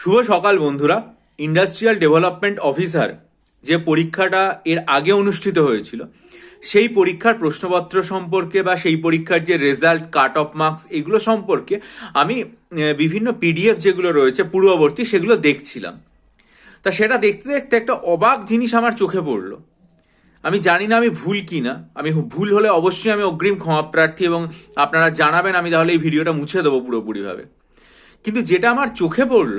শুভ সকাল, বন্ধুরা। Industrial development officer যে পরীক্ষাটা এর আগে অনুষ্ঠিত হয়েছিল, সেই পরীক্ষার প্রশ্নপত্র সম্পর্কে বা সেই পরীক্ষার যে রেজাল্ট কাট অফ মার্কস এগুলো সম্পর্কে আমি বিভিন্ন পিডিএফ যেগুলো রয়েছে, পূর্ববর্তী, সেগুলো দেখছিলাম। তা সেটা দেখতে দেখতে একটা অবাক জিনিস আমার চোখে পড়ল। আমি জানি না আমি ভুল কি না আমি ভুল হলে অবশ্যই আমি অগ্রিম ক্ষমা প্রার্থী এবং আপনারা জানাবেন, আমি তাহলে এই ভিডিওটা মুছে দেবো পুরোপুরিভাবে। কিন্তু যেটা আমার চোখে পড়ল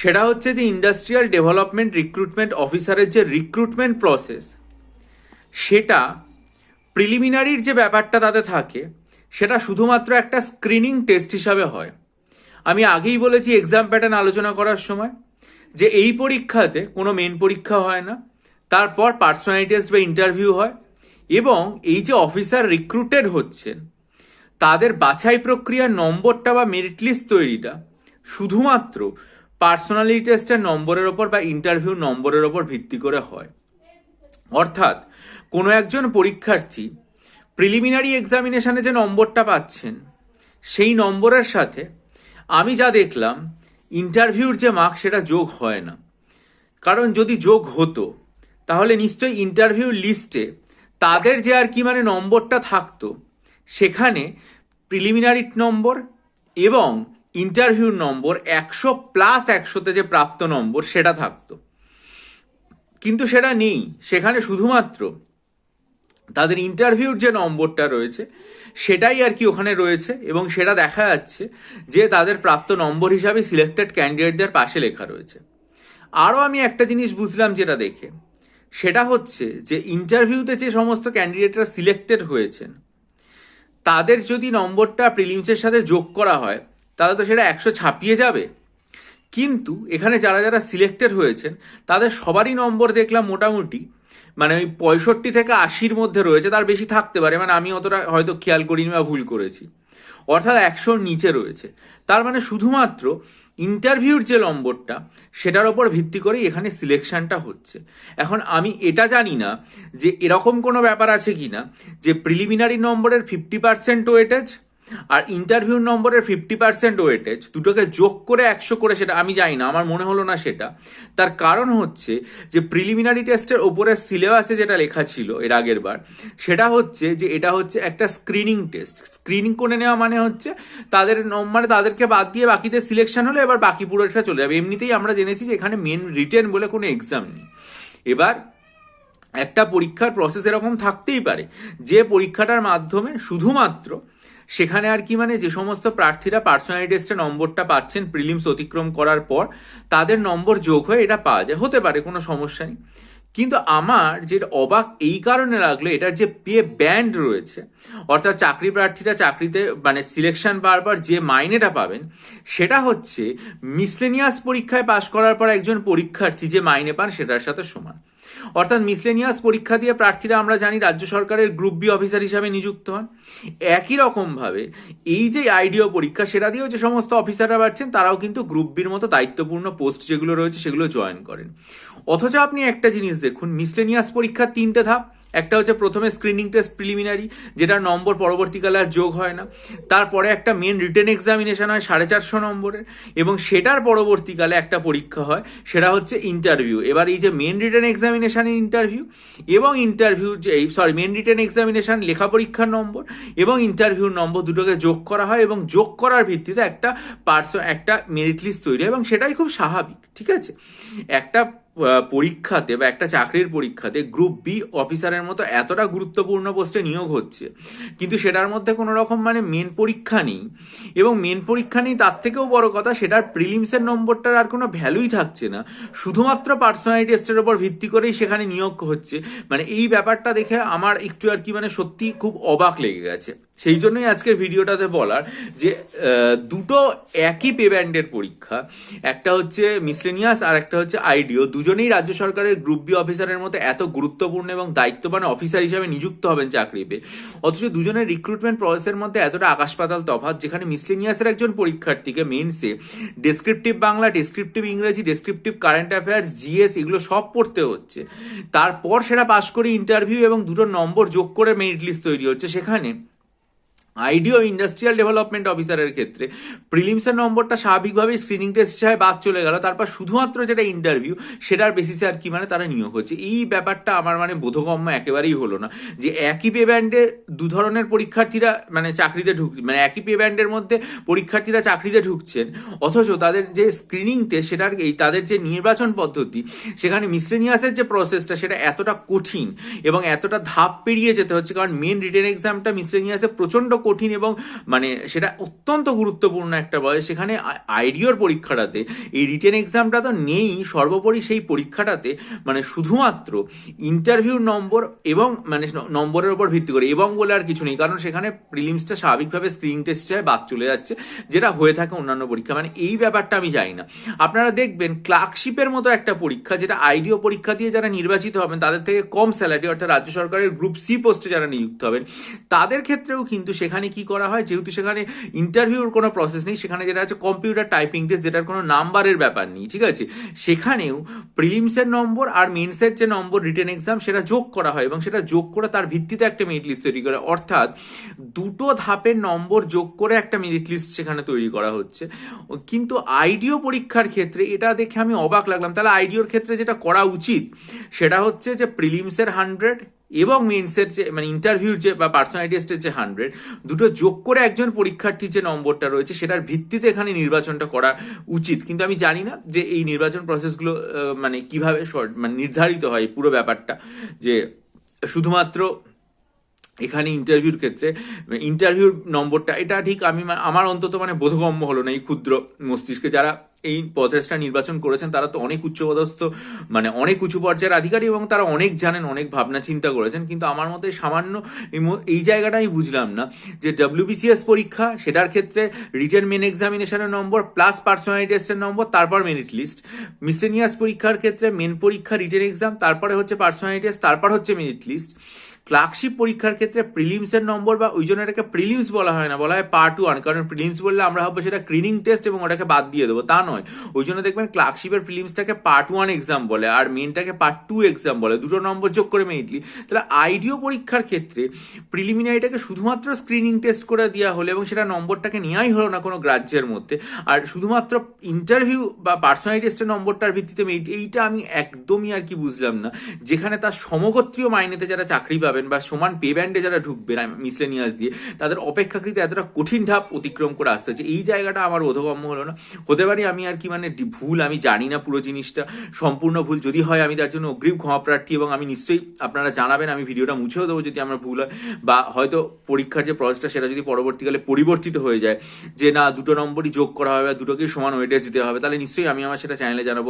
সেটা হচ্ছে যে ইন্ডাস্ট্রিয়াল ডেভেলপমেন্ট রিক্রুটমেন্ট অফিসারের যে রিক্রুটমেন্ট প্রসেস সেটা প্রিলিমিনারির যে ব্যাপারটা তাতে থাকে, সেটা শুধুমাত্র একটা স্ক্রিনিং টেস্ট হিসাবে হয়। আমি আগেই বলেছি এক্সাম প্যাটার্ন আলোচনা করার সময় যে এই পরীক্ষাতে কোনো মেন পরীক্ষা হয় না, তারপর পার্সোনালিটি টেস্ট বা ইন্টারভিউ হয় এবং এই যে অফিসার রিক্রুটেড হচ্ছেন, তাদের বাছাই প্রক্রিয়ার নম্বরটা বা মেরিট লিস্ট তৈরিটা শুধুমাত্র পার্সোনালিটি টেস্টের নম্বরের ওপর বা ইন্টারভিউ নম্বরের ওপর ভিত্তি করে হয়। অর্থাৎ, কোনো একজন পরীক্ষার্থী প্রিলিমিনারি এক্সামিনেশানে যে নম্বরটা পাচ্ছেন, সেই নম্বরের সাথে আমি যা দেখলাম, ইন্টারভিউর যে মার্ক সেটা যোগ হয় না। কারণ যদি যোগ হতো, তাহলে নিশ্চয়ই ইন্টারভিউ লিস্টে তাদের যে আর কি মানে নম্বরটা থাকতো, সেখানে প্রিলিমিনারি নম্বর এবং ইন্টারভিউর নম্বর একশো প্লাস একশোতে যে প্রাপ্ত নম্বর সেটা থাকতো। কিন্তু সেটা নেই। সেখানে শুধুমাত্র তাদের ইন্টারভিউর যে নম্বরটা রয়েছে, সেটাই আর কি ওখানে রয়েছে এবং সেটা দেখা যাচ্ছে যে তাদের প্রাপ্ত নম্বর হিসাবে সিলেক্টেড ক্যান্ডিডেটদের পাশে লেখা রয়েছে। আরও আমি একটা জিনিস বুঝলাম যেটা দেখে, সেটা হচ্ছে যে ইন্টারভিউতে যে সমস্ত ক্যান্ডিডেটরা সিলেক্টেড হয়েছেন, তাদের যদি নম্বরটা প্রিলিমসের সাথে যোগ করা হয় তাহলে তো সেটা একশো ছাপিয়ে যাবে। কিন্তু এখানে যারা যারা সিলেক্টেড হয়েছেন, তাদের সবারই নম্বর দেখলাম মোটামুটি মানে ওই পঁয়ষট্টি থেকে আশির মধ্যে রয়েছে, তার বেশি থাকতে পারে মানে আমি অতটা হয়তো খেয়াল করিনি বা ভুল করেছি। অর্থাৎ একশোর নিচে রয়েছে। তার মানে শুধুমাত্র ইন্টারভিউর যে নম্বরটা, সেটার ওপর ভিত্তি করেই এখানে সিলেকশনটা হচ্ছে। এখন আমি এটা জানি না যে এরকম কোনো ব্যাপার আছে কি না যে প্রিলিমিনারি নম্বরের ফিফটি পার্সেন্ট ওয়েটেজ আর ইন্টারভিউ নম্বরের ফিফটি পার্সেন্ট ওয়েটেজ দুটোকে যোগ করে একশো করে সেটা আমি জানি না, আমার মনে হলো না সেটা। তার কারণ হচ্ছে যে প্রিলিমিনারি টেস্টের ওপরের সিলেবাসে যেটা লেখা ছিল এর আগের বার, সেটা হচ্ছে যে এটা হচ্ছে একটা স্ক্রিনিং টেস্ট স্ক্রিনিং করে নেওয়া মানে হচ্ছে তাদের মানে তাদেরকে বাদ দিয়ে বাকিদের সিলেকশন হলো এবার বাকি পুরোটা চলে যাবে। এমনিতেই আমরা জেনেছি যে এখানে মেন রিটেন বলে কোনো এক্সাম নেই। এবার একটা পরীক্ষার প্রসেস এরকম থাকতেই পারে, যে পরীক্ষাটার মাধ্যমে শুধুমাত্র সেখানে আর কি মানে যে সমস্ত প্রার্থীরা পার্সোনালি টেস্টে নম্বরটা পাচ্ছেন প্রিলিমস অতিক্রম করার পর, তাদের নম্বর যোগ হয়ে এটা পাওয়া যায়। হতে পারে, কোনো সমস্যা নেই। কিন্তু আমার যেটা অবাক এই কারণে লাগল, এটার যে পে ব্যান্ড রয়েছে, অর্থাৎ চাকরি প্রার্থীরা চাকরিতে মানে সিলেকশন পর যে মাইনেটা পাবেন, সেটা হচ্ছে মিসলেনিয়াস পরীক্ষায় পাশ করার পর একজন পরীক্ষার্থী যে মাইনে পান, সেটার সাথে সমান। অর্থাৎ মিসলেনিয়াস পরীক্ষা দিয়ে প্রার্থীরা, আমরা জানি, রাজ্য সরকারের গ্রুপ বি অফিসার হিসাবে নিযুক্ত হন। একই রকমভাবে এই যে আইডিও পরীক্ষা, সেটা দিয়েও যে সমস্ত অফিসাররা পাচ্ছেন তারাও কিন্তু গ্রুপ বির মতো দায়িত্বপূর্ণ পোস্ট যেগুলো রয়েছে, সেগুলো জয়েন করেন। অথচ আপনি একটা জিনিস দেখুন, মিসলেনিয়াস পরীক্ষার তিনটে ধাপ। একটা হচ্ছে প্রথমে স্ক্রিনিং টেস্ট প্রিলিমিনারি যেটার নম্বর পরবর্তীকালে আর যোগ হয় না। তারপরে একটা মেন রিটেন এক্সামিনেশান হয় সাড়ে চারশো নম্বরের, এবং সেটার পরবর্তীকালে একটা পরীক্ষা হয়, সেটা হচ্ছে ইন্টারভিউ এবার এই যে মেন রিটেন এক্সামিনেশানের ইন্টারভিউ এবং ইন্টারভিউ যে এই সরি মেন রিটেন এক্সামিনেশান লেখা পরীক্ষার নম্বর এবং ইন্টারভিউর নম্বর দুটোকে যোগ করা হয় এবং যোগ করার ভিত্তিতে একটা পার্সো একটা মেরিট লিস্ট তৈরি হয় এবং সেটাই খুব স্বাভাবিক, ঠিক আছে? একটা পরীক্ষাতে বা একটা চাকরির পরীক্ষাতে গ্রুপ বি অফিসারের মতো এতটা গুরুত্বপূর্ণ পোস্টে নিয়োগ হচ্ছে। কিন্তু সেটার মধ্যে কোনো রকম মানে মেন পরীক্ষা নেই এবং মেন পরীক্ষা নেই তার থেকেও বড় কথা সেটার প্রিলিমসের নম্বরটার আর কোনো ভ্যালুই থাকছে না। শুধুমাত্র পার্সোনালিটি টেস্টের ওপর ভিত্তি করেই সেখানে নিয়োগ হচ্ছে। মানে এই ব্যাপারটা দেখে আমার একটু আর কি মানে সত্যি খুব অবাক লেগে গেছে। সেই জন্যই আজকের ভিডিওটাতে বলার যে দুটো একই পে ব্যান্ডের পরীক্ষা, একটা হচ্ছে মিসলেনিয়াস আর একটা হচ্ছে আইডিও। দুজনেই রাজ্য সরকারের গ্রুপ বি অফিসারের মতো এত গুরুত্বপূর্ণ এবং দায়িত্ববান অফিসার হিসাবে নিযুক্ত হবেন চাকরি পেয়ে। অথচ দুজনের রিক্রুটমেন্ট প্রসেসের মধ্যে এতটা আকাশ পাতাল তফাৎ, যেখানে মিসলেনিয়াসের একজন পরীক্ষার্থীকে মেন্সে ডেসক্রিপটিভ বাংলা ডেসক্রিপটিভ ইংরেজি ডেসক্রিপটিভ কারেন্ট অ্যাফেয়ার্স জিএস এগুলো সব পড়তে হচ্ছে। তারপর সেটা পাশ করে ইন্টারভিউ এবং দুটো নম্বর যোগ করে মেরিট লিস্ট তৈরি হচ্ছে সেখানে। আইডিও ইন্ডাস্ট্রিয়াল ডেভেলপমেন্ট অফিসারের ক্ষেত্রে প্রিলিমসের নম্বরটা স্বাভাবিকভাবেই স্ক্রিনিং টেস্ট চায় বাদ চলে গেল। তারপর শুধুমাত্র যেটা ইন্টারভিউ, সেটার বেসিসে আর কি মানে তারা নিয়োগ হচ্ছে। এই ব্যাপারটা আমার মানে বোধগম্য একেবারেই হলো না যে একই পে ব্যান্ডে দু ধরনের পরীক্ষার্থীরা মানে চাকরিতে ঢুক মানে একই পে ব্যান্ডের মধ্যে পরীক্ষার্থীরা চাকরিতে ঢুকছেন, অথচ তাদের যে স্ক্রিনিং টেস্ট সেটার এই তাদের যে নির্বাচন পদ্ধতি, সেখানে মিসলেনিয়াসের যে প্রসেসটা সেটা এতটা কঠিন এবং এতটা ধাপ পেরিয়ে যেতে হচ্ছে। কারণ মেন রিটেন এক্সামটা মিসলেনিয়াসে প্রচণ্ড কঠিন এবং মানে সেটা অত্যন্ত গুরুত্বপূর্ণ একটা বয়স। সেখানে আইডিওর পরীক্ষাটাতে, এই রিটেন এক্সামটা তো নেই, সর্বোপরি সেই পরীক্ষাটাতে মানে শুধুমাত্র ইন্টারভিউ নম্বর এবং মানে নম্বরের উপর ভিত্তি করে, এবং বলে আর কিছু নেই। কারণ সেখানে প্রিলিমসটা স্বাভাবিকভাবে স্ক্রিনিং টেস্ট চায় বাদ চলে যাচ্ছে, যেটা হয়ে থাকে অন্যান্য পরীক্ষা। মানে এই ব্যাপারটা আমি জানি না। আপনারা দেখবেন, ক্লার্কশিপের মতো একটা পরীক্ষা, যেটা আইডিও পরীক্ষা দিয়ে যারা নির্বাচিত হবেন, তাদের থেকে কম স্যালারি, অর্থাৎ রাজ্য সরকারের গ্রুপ সি পোস্টে যারা নিযুক্ত হবেন, তাদের ক্ষেত্রেও কিন্তু সেখানে কি করা হয়? যেহেতু সেখানে ইন্টারভিউর কোনো প্রসেস নেই, সেখানে যেটা আছে কম্পিউটার টাইপিং টেস্ট যেটার কোনো নাম্বারের ব্যাপার নেই, ঠিক আছে? সেখানেও প্রিলিমসের নম্বর আর মেন্সের যে নম্বর রিটেন এক্সাম সেটা যোগ করা হয় এবং সেটা যোগ করে তার ভিত্তিতে একটা মেরিট লিস্ট তৈরি করে। অর্থাৎ দুটো ধাপের নম্বর যোগ করে একটা মেরিট লিস্ট সেখানে তৈরি করা হচ্ছে। কিন্তু আইডিও পরীক্ষার ক্ষেত্রে এটা দেখে আমি অবাক লাগলাম। তাহলে আইডিওর ক্ষেত্রে যেটা করা উচিত, সেটা হচ্ছে যে প্রিলিমসের হান্ড্রেড এবং মেন্সের যে মানে ইন্টারভিউর যে, বা পার্সোনালিটি টেস্টের যে হান্ড্রেড দুটো যোগ করে একজন পরীক্ষার্থীর যে নম্বরটা রয়েছে, সেটার ভিত্তিতে এখানে নির্বাচনটা করা উচিত। কিন্তু আমি জানি না যে এই নির্বাচন প্রসেসগুলো মানে কীভাবে মানে নির্ধারিত হয় এই পুরো ব্যাপারটা। যে শুধুমাত্র এখানে ইন্টারভিউর ক্ষেত্রে ইন্টারভিউর নম্বরটা, এটা ঠিক আমি আমার অন্তত মানে বোধগম্য হলো না এই ক্ষুদ্র মস্তিষ্কে। যারা এই পথেসটা নির্বাচন করেছেন, তারা তো অনেক উচ্চপদস্থ মানে অনেক উঁচু পর্যায়ের আধিকারিক এবং তারা অনেক জানেন, অনেক ভাবনা চিন্তা করেছেন। কিন্তু আমার মতে সামান্য এই জায়গাটা আমি বুঝলাম না যে ডাব্লিউবিসিএস পরীক্ষা, সেটার ক্ষেত্রে রিটেন মেন এক্সামিনেশনের নম্বর প্লাস পার্সোনালিটি টেস্টের নম্বর, তারপর মেরিট লিস্ট মিসেনিয়াস পরীক্ষার ক্ষেত্রে মেন পরীক্ষা রিটেন এক্সাম তারপরে হচ্ছে পার্সোনালিটি টেস্ট তারপর হচ্ছে মেরিট লিস্ট ক্লার্কশিপ পরীক্ষার ক্ষেত্রে প্রিলিমসের নম্বর বা ওই জন্য এটাকে প্রিলিমস বলা হয় না, বলা হয় পার্ট ওয়ান কারণ প্রিলিমস বললে আমরা ভাববো সেটা স্ক্রিনিং টেস্ট এবং ওটাকে বাদ দিয়ে দেবো। তা নয়। ওই জন্য দেখবেন ক্লার্কশিপের প্রিলিমসটাকে পার্ট ওয়ান এক্সাম বলে আর মেনটাকে পার্ট টু এক্সাম বলে। দুটো নম্বর যোগ করে মেইনলি তাহলে আইডিও পরীক্ষার ক্ষেত্রে প্রিলিমিনারিটাকে শুধুমাত্র স্ক্রিনিং টেস্ট করে দেওয়া হলো এবং সেটা নম্বরটাকে নেওয়াই হলো না কোনো গ্রাহ্যের মধ্যে। আর শুধুমাত্র ইন্টারভিউ বা পার্সোনালিটি টেস্টের নম্বরটার ভিত্তিতে মেরিট এইটা আমি একদমই আর কি বুঝলাম না। যেখানে তার সমগোত্রীয় মাইনেতে যারা চাকরি পাবেন বা সমান পে ব্যান্ডে যারা ঢুকবেন মিসলেনিয়াস দিয়ে, তাদের অপেক্ষাকৃত এতটা কঠিন ধাপ অতিক্রম করে আসতে হচ্ছে। এই জায়গাটা আমার বোধগম্য হলো না। হতে পারি আমি আর কি মানে ভুল, আমি জানি না পুরো জিনিসটা। সম্পূর্ণ ভুল যদি হয়, আমি তার জন্য অগ্রিম ক্ষমা প্রার্থী এবং আমি নিশ্চয়ই আপনারা জানাবেন, আমি ভিডিওটা মুছেও দেবো যদি আমার ভুল হয়। বা হয়তো পরীক্ষার যে প্রসেসটা সেটা যদি পরবর্তীকালে পরিবর্তিত হয়ে যায়, যে না, দুটো নম্বরই যোগ করা হবে বা দুটোকেই সমান ওয়েটে দিতে হবে, তাহলে নিশ্চয়ই আমি আমার সেটা চ্যানেলে জানাব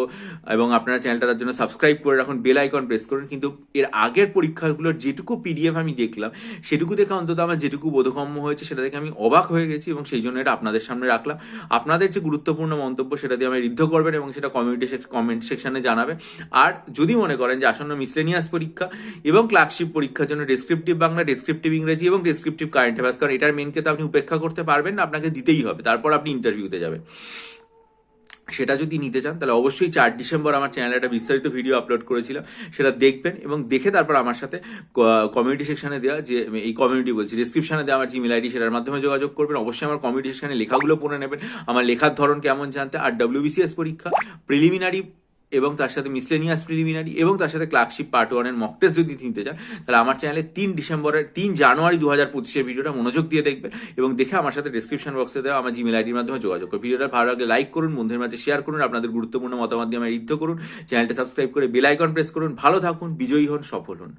এবং আপনারা চ্যানেলটা তার জন্য সাবস্ক্রাইব করে রাখুন বেল আইকন প্রেস করুন। কিন্তু এর আগের পরীক্ষাগুলোর যেটুকু পিডিএফ আমি দেখলাম, সেটুকু দেখে অন্তত আমার যেটুকু বোধগম্য হয়েছে, সেটা দেখে আমি অবাক হয়ে গেছি এবং সেই জন্য এটা আপনাদের সামনে রাখলাম। আপনাদের যে গুরুত্বপূর্ণ মন্তব্য সেটা দিয়ে আমায় ঋদ্ধ করবেন এবং সেটা কমিউনিটি কমেন্ট সেকশানে জানাবে। আর যদি মনে করেন যে আসন্ন মিসলেনিয়াস পরীক্ষা এবং ক্লার্কশিপ পরীক্ষার জন্য ডেসক্রিপটিভ বাংলা ডেসক্রিপটিভ ইংরেজি এবং ডেসক্রিপটিভ কারেন্ট অ্যাফেয়ার্স কারণ এটার মেনকে তো আপনি উপেক্ষা করতে পারবেন আপনাকে দিতেই হবে। তারপর আপনি ইন্টারভিউতে যাবেন। সেটা যদি নিতে চান, তাহলে অবশ্যই চার ডিসেম্বর আমার চ্যানেলে একটা বিস্তারিত ভিডিও আপলোড করেছিলাম। সেটা দেখবেন এবং দেখে তারপর আমার সাথে কমিউনিটি সেকশনে দেওয়া যে, এই কমিউনিটি বলছি ডিসক্রিপশনে দেওয়া আমার জিমেল আইডি সেটার মাধ্যমে যোগাযোগ করবেন। অবশ্যই আমার কমিউনিটি সেকশনে লেখাগুলো পড়ে নেবেন। আমার লেখার ধরন কেমন জানতে, আর ডাব্লিউবিসিএস পরীক্ষা প্রিলিমিনারি এবং তার সাথে মিসলেনিয়াস প্রিলিমিনারি এবং তার সাথে ক্লার্কশিপ পার্ট ওয়ানের মক টেস্ট যদি নিতে চান, তাহলে আমার চ্যানেলে তিন ডিসেম্বরের, তিন জানুয়ারি দু হাজার পঁচিশের ভিডিওটা মনোযোগ দিয়ে দেখবেন এবং দেখে আমার সাথে ডিসক্রিপশন বক্সে দেওয়া আমার জিমেল আইডির মাধ্যমে যোগাযোগ করুন। ভিডিওটা ভালো লাগলে লাইক করুন, বন্ধুদের মাঝে শেয়ার করুন আপনাদের গুরুত্বপূর্ণ মতামত দিয়ে আমার ঋদ্ধ করুন। চ্যানেলটা সাবস্ক্রাইব করে বেল আইকন প্রেস করুন। ভালো থাকুন, বিজয়ী হন, সফল হন।